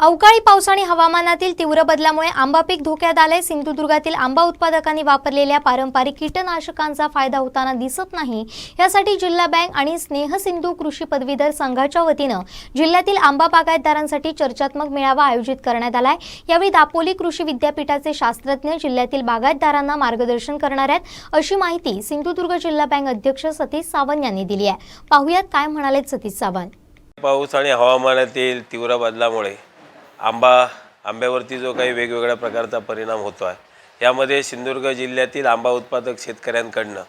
अवकाळी पाऊस आणि हवामानातील तीव्र बदलामुळे आंबा पीक धोक्यात आले सिंधुदुर्गातील आंबा उत्पादकांनी वापरलेल्या पारंपरिक कीटकनाशकांचा फायदा होताना दिसत नाही. यासाठी जिल्हा बँक आणि स्नेह सिंधू कृषी पदवीधर संघाच्या वतीनं जिल्ह्यातील आंबा बागायतदारांसाठी चर्चात्मक मेळावा आयोजित करण्यात आलाय. यावेळी दापोली कृषी विद्यापीठाचे शास्त्रज्ञ जिल्ह्यातील बागायतदारांना मार्गदर्शन करणार आहेत अशी माहिती सिंधुदुर्ग जिल्हा बँक अध्यक्ष सतीश सावंत यांनी दिली आहे. पाहुयात काय म्हणालेत सतीश सावंत. पाऊस आणि हवामानातील तीव्र बदलामुळे आंबा आंब्यावरती जो काही वेगवेगळ्या प्रकारचा परिणाम होतो आहे यामध्ये सिंधुदुर्ग जिल्ह्यातील आंबा उत्पादक शेतकऱ्यांकडनं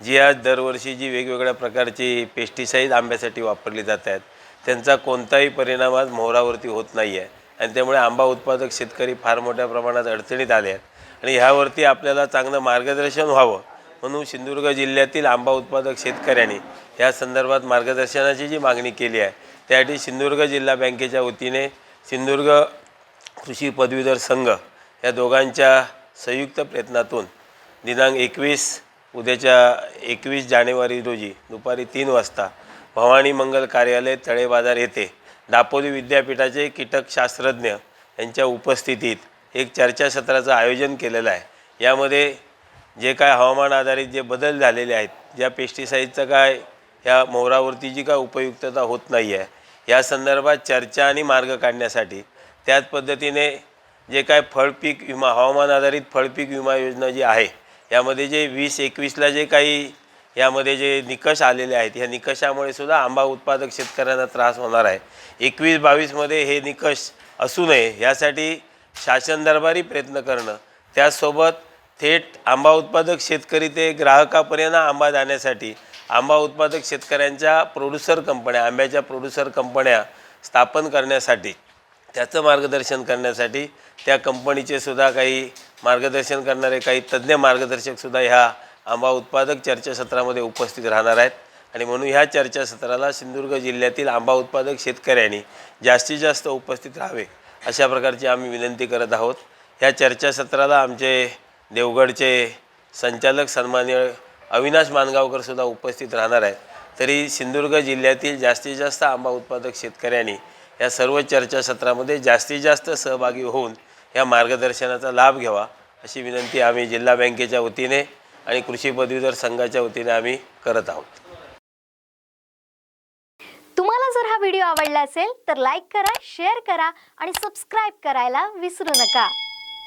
जी आज दरवर्षी जी वेगवेगळ्या प्रकारची पेस्टिसाईड आंब्यासाठी वापरली जात आहेत त्यांचा कोणताही परिणाम आज मोहरावरती होत नाही आहे आणि त्यामुळे आंबा उत्पादक शेतकरी फार मोठ्या प्रमाणात अडचणीत आले आहेत. आणि ह्यावरती आपल्याला चांगलं मार्गदर्शन व्हावं म्हणून सिंधुदुर्ग जिल्ह्यातील आंबा उत्पादक शेतकऱ्यांनी या संदर्भात मार्गदर्शनाची जी मागणी केली आहे त्यासाठी सिंधुदुर्ग जिल्हा बँकेच्या वतीने सिंधुदुर्ग कृषी पदवीधर संघ या दोघांच्या संयुक्त प्रयत्नातून दिनांक एकवीस उद्याच्या एकवीस जानेवारी रोजी दुपारी तीन वाजता भवानी मंगल कार्यालय तळे बाजार येथे दापोली विद्यापीठाचे कीटकशास्त्रज्ञ यांच्या उपस्थितीत एक चर्चासत्राचं आयोजन केलेलं आहे. यामध्ये जे काय हवामान आधारित जे बदल झालेले आहेत ज्या पेस्टिसाईडचं काय ह्या मोहरावरती जी काय उपयुक्तता होत नाही आहे या संदर्भात चर्चा आणि मार्ग काढण्यासाठी त्याच पद्धतीने जे काय फळपीक विमा हवामान आधारित फळपीक विमा योजना जी आहे यामध्ये जे वीस एकवीसला जे काही यामध्ये जे निकष आलेले आहेत ह्या निकषामुळे सुद्धा आंबा उत्पादक शेतकऱ्यांना त्रास होणार आहे. एकवीस बावीसमध्ये हे निकष असू नये यासाठी शासन दरबारी प्रयत्न करणं त्याचसोबत थेट आंबा उत्पादक शेतकरी ते ग्राहकापर्यंत आंबा जाण्यासाठी आंबा उत्पादक शेतकऱ्यांच्या प्रोड्युसर कंपन्या आंब्याच्या प्रोड्युसर कंपन्या स्थापन करण्यासाठी त्याचं मार्गदर्शन करण्यासाठी त्या कंपनीचे सुद्धा काही मार्गदर्शन करणारे काही तज्ज्ञ मार्गदर्शकसुद्धा ह्या आंबा उत्पादक चर्चासत्रामध्ये उपस्थित राहणार आहेत. आणि म्हणून ह्या चर्चासत्राला सिंधुदुर्ग जिल्ह्यातील आंबा उत्पादक शेतकऱ्यांनी जास्तीत जास्त उपस्थित राहावे अशा प्रकारची आम्ही विनंती करत आहोत. ह्या चर्चासत्राला आमचे देवगडचे संचालक सन्मान्य अविनाश मानगावकर सुद्धा उपस्थित राहणार आहेत. तरी सिंधुदुर्ग जिल्ह्यातील जास्तीत जास्त आंबा उत्पादक शेतकऱ्यांनी या सर्व चर्चासत्रामध्ये जास्तीत जास्त सहभागी होऊन या मार्गदर्शनाचा लाभ घ्यावा अशी विनंती आम्ही जिल्हा बँकेच्या वतीने आणि कृषी पदवीधर संघाच्या वतीने आम्ही करत आहोत. तुम्हाला जर हा व्हिडिओ आवडला असेल तर लाईक करा शेअर करा आणि सबस्क्राईब करायला विसरू नका.